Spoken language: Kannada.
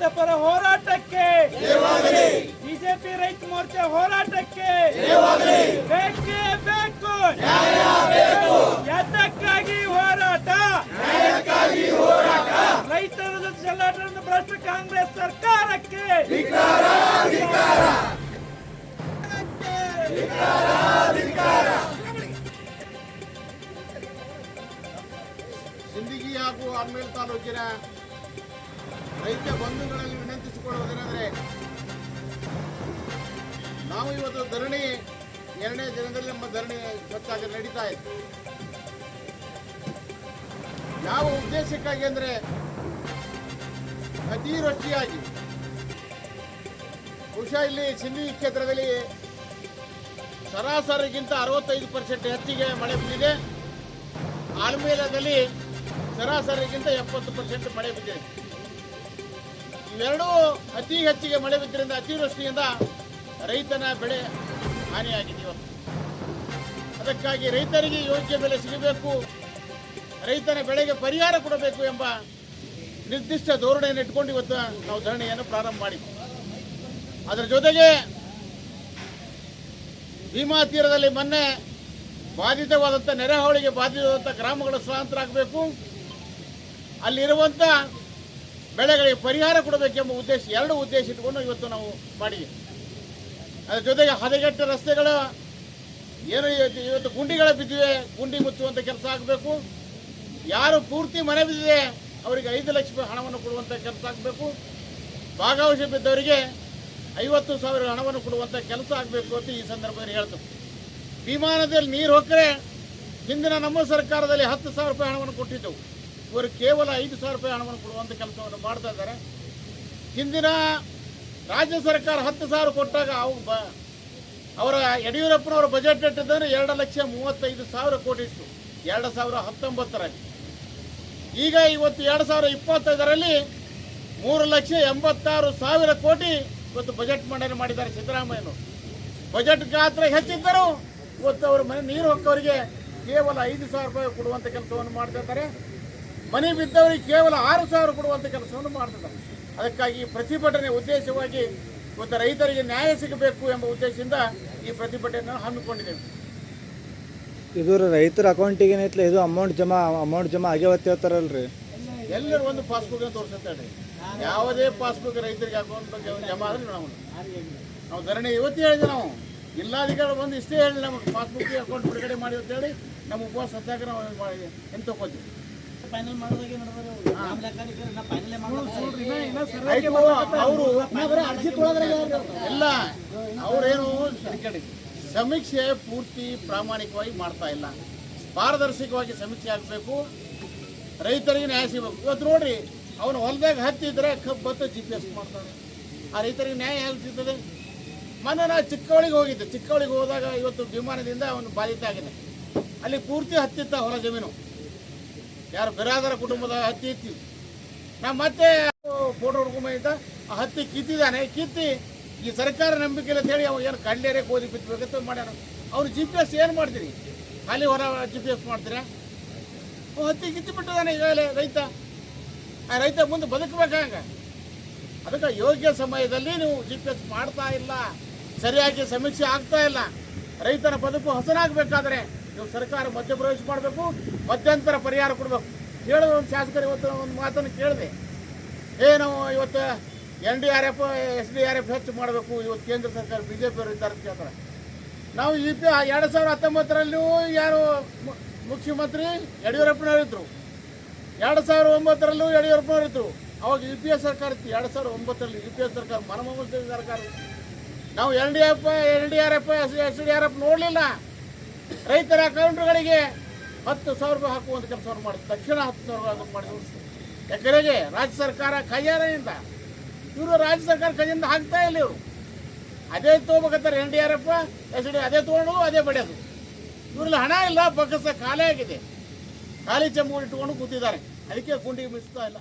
ರೈತ ಪರ ಹೋರಾಟಕ್ಕೆ ಬಿಜೆಪಿ ರೈತ ಮೋರ್ಚಾ ಹೋರಾಟಕ್ಕೆ ಬೇಕೇ ಬೇಕು. ಯಾತಕ್ಕಾಗಿ ಹೋರಾಟ. ರೈತರ ಜೊತೆ ಭ್ರಷ್ಟ ಕಾಂಗ್ರೆಸ್ ಸರ್ಕಾರಕ್ಕೆ ಸಿಂದಗಿ ಹಾಗೂ ಆರ್ಮೇಲ್ ತಾಲೂಕಿನ ರೈತ ಬಂಧುಗಳಲ್ಲಿ ವಿನಂತಿಸಿಕೊಳ್ಳುವುದೇನೆಂದರೆ ನಾವು ಇವತ್ತು ಧರಣಿ, ಎರಡನೇ ದಿನದಲ್ಲಿ ನಮ್ಮ ಧರಣಿ ಸ್ವಚ್ಛಾಗಿ ನಡೀತಾ ಇತ್ತು. ಯಾವ ಉದ್ದೇಶಕ್ಕಾಗಿ ಅಂದರೆ ಅತಿವೃಷ್ಟಿಯಾಗಿ ಬಹುಶಃ ಇಲ್ಲಿ ಸಿಂಧಿ ಕ್ಷೇತ್ರದಲ್ಲಿ ಸರಾಸರಿಗಿಂತ ಅರವತ್ತೈದು ಪರ್ಸೆಂಟ್ ಹೆಚ್ಚಿಗೆ ಮಳೆ ಬಿದ್ದಿದೆ. ಆಲ್ಮೇಲದಲ್ಲಿ ಸರಾಸರಿಗಿಂತ ಎಪ್ಪತ್ತು ಪರ್ಸೆಂಟ್ ಮಳೆ ಬಿದ್ದಿದೆ. ಇವೆರಡೂ ಅತಿ ಹೆಚ್ಚಿಗೆ ಮಳೆ ಬಿದ್ದರಿಂದ ಅತಿವೃಷ್ಟಿಯಿಂದ ರೈತನ ಬೆಳೆ ಹಾನಿಯಾಗಿದೆ ಇವತ್ತು. ಅದಕ್ಕಾಗಿ ರೈತರಿಗೆ ಯೋಗ್ಯ ಬೆಲೆ ಸಿಗಬೇಕು, ರೈತನ ಬೆಳೆಗೆ ಪರಿಹಾರ ಕೊಡಬೇಕು ಎಂಬ ನಿರ್ದಿಷ್ಟ ಧೋರಣೆಯನ್ನು ಇಟ್ಕೊಂಡು ಇವತ್ತು ನಾವು ಧರಣಿಯನ್ನು ಪ್ರಾರಂಭ ಮಾಡಿ ಅದರ ಜೊತೆಗೆ ಭೀಮಾ ತೀರದಲ್ಲಿ ಮೊನ್ನೆ ಬಾಧಿತವಾದಂಥ ನೆರೆಹಾವಳಿಗೆ ಬಾಧಿತವಾದಂಥ ಗ್ರಾಮಗಳ ಸ್ಥಳಾಂತರ ಆಗಬೇಕು ಅಲ್ಲಿರುವಂಥ ಬೆಳೆಗಳಿಗೆ ಪರಿಹಾರ ಕೊಡಬೇಕೆಂಬ ಉದ್ದೇಶ, ಎರಡು ಉದ್ದೇಶ ಇಟ್ಕೊಂಡು ಇವತ್ತು ನಾವು ಮಾಡಿದ್ದೀವಿ ಅದರ ಜೊತೆಗೆ ಹದಗೆಟ್ಟ ರಸ್ತೆಗಳು ಏನು ಇವತ್ತು- ಗುಂಡಿಗಳ ಬಿದ್ದಿವೆ ಗುಂಡಿ ಮುಚ್ಚುವಂಥ ಕೆಲಸ ಆಗಬೇಕು. ಯಾರು ಪೂರ್ತಿ ಮನೆ ಬಿದ್ದಿದೆ, ಅವರಿಗೆ ಐದು ಲಕ್ಷ ರೂಪಾಯಿ ಹಣವನ್ನು ಕೊಡುವಂಥ ಕೆಲಸ ಆಗಬೇಕು. ಭಾಗವಹಿಸಿ ಬಿದ್ದವರಿಗೆ ಐವತ್ತು ಸಾವಿರ ಹಣವನ್ನು ಕೊಡುವಂಥ ಕೆಲಸ ಆಗಬೇಕು ಅಂತ ಈ ಸಂದರ್ಭದಲ್ಲಿ ಹೇಳ್ತೇವೆ. ವಿಮಾನದಲ್ಲಿ ನೀರು ಹೋಗ್ರೆ ಹಿಂದಿನ ನಮ್ಮ ಸರ್ಕಾರದಲ್ಲಿ ಹತ್ತು ಸಾವಿರ ರೂಪಾಯಿ ಹಣವನ್ನು ಕೊಟ್ಟಿದ್ದೆವು. ಇವರು ಕೇವಲ ಐದು ಸಾವಿರ ರೂಪಾಯಿ ಹಣವನ್ನು ಕೊಡುವಂಥ ಕೆಲಸವನ್ನು ಮಾಡ್ತಾ ಇದ್ದಾರೆ. ಹಿಂದಿನ ರಾಜ್ಯ ಸರ್ಕಾರ ಹತ್ತು ಸಾವಿರ ಕೊಟ್ಟಾಗ ಅವು ಅವರ ಯಡಿಯೂರಪ್ಪನವರ ಬಜೆಟ್ ಇಟ್ಟಿದ್ದರೆ ಎರಡು ಲಕ್ಷ ಮೂವತ್ತೈದು ಸಾವಿರ ಕೋಟಿ ಇತ್ತು. ಎರಡು ಸಾವಿರ ಹತ್ತೊಂಬತ್ತರಲ್ಲಿ. ಈಗ ಇವತ್ತು ಎರಡು ಸಾವಿರ ಇಪ್ಪತ್ತೈದರಲ್ಲಿ ಮೂರು ಲಕ್ಷ ಎಂಬತ್ತಾರು ಸಾವಿರ ಕೋಟಿ ಇವತ್ತು ಬಜೆಟ್ ಮಂಡನೆ ಮಾಡಿದ್ದಾರೆ ಸಿದ್ದರಾಮಯ್ಯನವರು. ಬಜೆಟ್ ಗಾತ್ರ ಹೆಚ್ಚಿದ್ದರೂ ಇವತ್ತು ಅವರು ಮನೆ ನೀರು ಹೊಕ್ಕವರಿಗೆ ಕೇವಲ ಐದು ಸಾವಿರ ರೂಪಾಯಿ ಕೊಡುವಂಥ ಕೆಲಸವನ್ನು ಮಾಡ್ತಾ ಇದ್ದಾರೆ. ಮನೆ ಬಿದ್ದವರಿಗೆ ಕೇವಲ ಆರು ಸಾವಿರ ಕೊಡುವಂಥ ಕೆಲಸವನ್ನು ಮಾಡ್ತಿದ್ದಾರೆ. ಅದಕ್ಕಾಗಿ ಪ್ರತಿಭಟನೆ ಉದ್ದೇಶವಾಗಿ ಇವತ್ತು ರೈತರಿಗೆ ನ್ಯಾಯ ಸಿಗಬೇಕು ಎಂಬ ಉದ್ದೇಶದಿಂದ ಈ ಪ್ರತಿಭಟನೆಯನ್ನು ಹಮ್ಮಿಕೊಂಡಿದ್ದೇವೆ. ಇದು ರೈತರ ಅಕೌಂಟಿಗೆ ಏನೈತ್ಲ ಇದು ಅಮೌಂಟ್ ಜಮಾ ಅಮೌಂಟ್ ಜಮಾ ಆಗ್ಯಾವತ್ತು ಹೇಳ್ತಾರಲ್ರಿ? ಎಲ್ಲರೂ ಒಂದು ಪಾಸ್ಬುಕ್ ತೋರಿಸುತ್ತಾರೆ ಯಾವುದೇ ಪಾಸ್ಬುಕ್ ರೈತರಿಗೆ ಅಕೌಂಟ್ ಜಮಾ ಆದ್ರೆ ನಾವು ನಾವು ಧರಣಿ ಇವತ್ತು ಹೇಳಿದ್ವಿ ನಾವು. ಜಿಲ್ಲಾಧಿಕಾರಿ ಬಂದು ಇಷ್ಟೇ ಹೇಳಿ ನಮಗೆ ಪಾಸ್ಬುಕ್ ಅಕೌಂಟ್ ಬಿಡುಗಡೆ ಮಾಡಿ ಅಂತ ಹೇಳಿ ನಮ್ಮ ಉಪವಾಸ ಸತ್ಯಾಗ್ರಹ ತಗೋತೀವಿ ಅವರು ಇಲ್ಲ ಅವರೇನು ಸಮೀಕ್ಷೆ ಪೂರ್ತಿ ಪ್ರಾಮಾಣಿಕವಾಗಿ ಮಾಡ್ತಾ ಇಲ್ಲ. ಪಾರದರ್ಶಕವಾಗಿ ಸಮೀಕ್ಷೆ ಆಗಬೇಕು. ರೈತರಿಗೆ ನ್ಯಾಯ ಸಿಗಬೇಕು. ಇವತ್ತು ನೋಡ್ರಿ ಅವನು ಹೊಲದಾಗ ಹತ್ತಿದ್ರೆ ಕಬ್ಬು ಬತ್ತ ಜಿ ಪಿ ಎಸ್ ಮಾಡ್ತಾನೆ. ಆ ರೈತರಿಗೆ ನ್ಯಾಯ ಹೇಗೆ ಸಿಗ್ತದೆ? ಮೊನ್ನೆ ನಾ ಚಿಕ್ಕವಳಿಗೆ ಹೋಗಿದ್ದೆ. ಚಿಕ್ಕವಳಿಗೆ ಹೋದಾಗ ಇವತ್ತು ವಿಮಾನದಿಂದ ಅವನು ಬಾಧಿತ ಆಗಿದೆ ಅಲ್ಲಿ ಪೂರ್ತಿ ಹತ್ತಿತ್ತ ಹೊಲ ಜಮೀನು. ಯಾರು ಬಿರಾದರ ಕುಟುಂಬದ ಹತ್ತಿ ಇತ್ತು. ನಾ ಮತ್ತೆ ಫೋಟೋ ಹುಡ್ಕೊಂಬಂತ ಆ ಹತ್ತಿ ಕಿತ್ತಿದ್ದಾನೆ. ಕಿತ್ತಿ ಈ ಸರ್ಕಾರ ನಂಬಿಕೆ ಇಲ್ಲ ಅಂತ ಹೇಳಿ ಅವ್ನು ಏನು ಕಳ್ಳೇರೆ ಗೋಧಿ ಬಿತ್ತಬೇಕಂತ ಮಾಡ್ಯಾರ ಅವ್ರು ಜಿ ಪಿ ಎಸ್ ಏನು ಮಾಡ್ತೀರಿ? ಅಲ್ಲಿ ಹೊರ ಜಿ ಪಿ ಎಸ್ ಮಾಡ್ತೀರಾ? ಹತ್ತಿ ಕಿತ್ತಿ ಬಿಟ್ಟಿದ್ದಾನೆ ಈಗಾಗಲೇ ರೈತ. ಆ ರೈತ ಮುಂದೆ ಬದುಕಬೇಕಾಗ ಅದಕ್ಕೆ ಯೋಗ್ಯ ಸಮಯದಲ್ಲಿ ನೀವು ಜಿ ಪಿ ಎಸ್ ಮಾಡ್ತಾ ಇಲ್ಲ. ಸರಿಯಾಗಿ ಸಮೀಕ್ಷೆ ಆಗ್ತಾ ಇಲ್ಲ. ರೈತರ ಬದುಕು ಹಸನಾಗಬೇಕಾದ್ರೆ ಸರ್ಕಾರ ಮಧ್ಯಪ್ರವೇಶ ಮಾಡಬೇಕು, ಮಧ್ಯಂತರ ಪರಿಹಾರ ಕೊಡಬೇಕು. ಕೇಳಿದ ಒಂದು ಶಾಸಕರು ಇವತ್ತು ಒಂದು ಮಾತನ್ನು ಕೇಳಿದೆ. ಏನು ಇವತ್ತು N D R F, S D R F ಹೆಚ್ಚು ಮಾಡಬೇಕು, ಇವತ್ತು ಕೇಂದ್ರ ಸರ್ಕಾರ ಬಿ ಜೆ ಪಿಯವರು ಇದ್ದಾರೆ ಅಂತ ಕೇಳ್ತಾರೆ ನಾವು ಈ ಪಿ, ಎರಡು ಸಾವಿರದ ಹತ್ತೊಂಬತ್ತರಲ್ಲೂ ಯಾರು ಮುಖ್ಯಮಂತ್ರಿ ಯಡಿಯೂರಪ್ಪನವರು ಇದ್ರು. ಎರಡು ಸಾವಿರದ ಒಂಬತ್ತರಲ್ಲೂ ಯಡಿಯೂರಪ್ಪನವರು ಇದ್ರು. ಅವಾಗ ಯು ಪಿ ಎ ಸರ್ಕಾರ ಇತ್ತು. ಎರಡು ಸಾವಿರದ ಒಂಬತ್ತರಲ್ಲಿ ಯು ಪಿ ಎ ಸರ್ಕಾರ ಮನಮೋಹನ್ ಸಿಂಗ್ ಸರ್ಕಾರ. ನಾವು N D F, N D R F, S D R F ನೋಡಲಿಲ್ಲ. ರೈತರ ಅಕೌಂಟ್ಗಳಿಗೆ ಹತ್ತು ಸಾವಿರ ರೂಪಾಯಿ ಹಾಕುವಂಥ ಕೆಲಸವನ್ನು ಮಾಡಿದ್ರು. ತಕ್ಷಣ ಹತ್ತು ಸಾವಿರ ರೂಪಾಯಿ ಮಾಡಿದ್ರು. ಎಕರೆಗೆ ರಾಜ್ಯ ಸರ್ಕಾರ ಕೈಯಾರೆಯಿಂದ, ಇವರು ರಾಜ್ಯ ಸರ್ಕಾರ ಕೈಯಿಂದ ಹಾಕ್ತಾ ಇಲ್ಲ ಇವರು. ಅದೇ ತೊಗೋಬೇಕಂತಾರೆ N D R F, S D, ಅದೇ ತೊಗೊಂಡು ಅದೇ ಬಡಿಯೋದು ಇವ್ರಲ್ಲಿ ಹಣ ಇಲ್ಲ, ಬಕ್ಕಸ ಖಾಲಿ ಆಗಿದೆ. ಖಾಲಿ ಚೆಂಬು ಇಟ್ಕೊಂಡು ಕೂತಿದ್ದಾರೆ. ಅದಕ್ಕೆ ಗುಂಡಿಗೆ ಮಿಸ್ತಾ ಇಲ್ಲ.